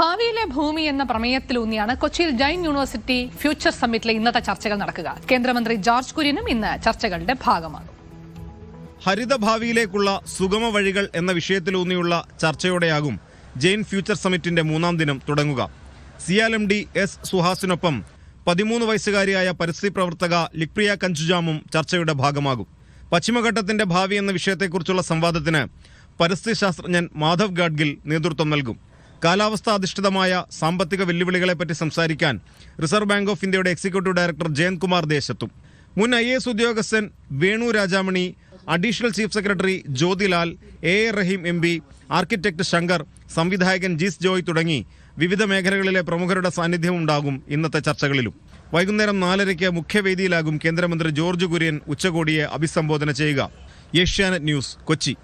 ഭാവിയിലെ ഭൂമി എന്ന പ്രമേയത്തിലൂന്നിയാണ് കൊച്ചിയിൽ ജൈൻ യൂണിവേഴ്സിറ്റി ഫ്യൂച്ചർ സമ്മിറ്റിലെ ഇന്നത്തെ ചർച്ചകൾ നടക്കുക. കേന്ദ്രമന്ത്രി ജോർജ് കുര്യനും ഇന്ന് ചർച്ചകളുടെ ഭാഗമാകും ഹരിതഭാവിയിലേക്കുള്ള സുഗമ വഴികൾ എന്ന വിഷയത്തിലൂന്നിയുള്ള ചർച്ചയോടെയാകും ജെയിൻ ഫ്യൂച്ചർ സമ്മിറ്റിന്റെ മൂന്നാം ദിനം തുടങ്ങുക. സിയാൽ എം ഡി എസ് സുഹാസിനൊപ്പം പതിമൂന്ന് വയസ്സുകാരിയായ പരിസ്ഥിതി പ്രവർത്തക ലിക്പ്രിയ കഞ്ചുജാമും ചർച്ചയുടെ ഭാഗമാകും. പശ്ചിമഘട്ടത്തിന്റെ ഭാവി എന്ന വിഷയത്തെക്കുറിച്ചുള്ള സംവാദത്തിന് പരിസ്ഥിതി ശാസ്ത്രജ്ഞൻ മാധവ് ഗാഡ്ഗിൽ നേതൃത്വം നൽകും. കാലാവസ്ഥാ അധിഷ്ഠിതമായ സാമ്പത്തിക വെല്ലുവിളികളെപ്പറ്റി സംസാരിക്കാൻ റിസർവ് ബാങ്ക് ഓഫ് ഇന്ത്യയുടെ എക്സിക്യൂട്ടീവ് ഡയറക്ടർ ജയന്ത്കുമാർ ദേശത്തും. മുൻ ഐ എസ് ഉദ്യോഗസ്ഥൻ Venu Rajamani additional chief secretary Jyothilal A A Rahim M P architect Shankar സംവിധായകൻ ജീസ് ജോയ് തുടങ്ങി വിവിധ മേഖലകളിലെ പ്രമുഖരുടെ സാന്നിധ്യം ഉണ്ടാകും ഇന്നത്തെ ചർച്ചകളിലും. വൈകുന്നേരം നാലരയ്ക്ക് മുഖ്യവേദിയിലാകും കേന്ദ്രമന്ത്രി ജോർജ് കുര്യൻ ഉച്ചകോടിയെ അഭിസംബോധന ചെയ്യുക. ഏഷ്യാനെറ്റ് ന്യൂസ് കൊച്ചി.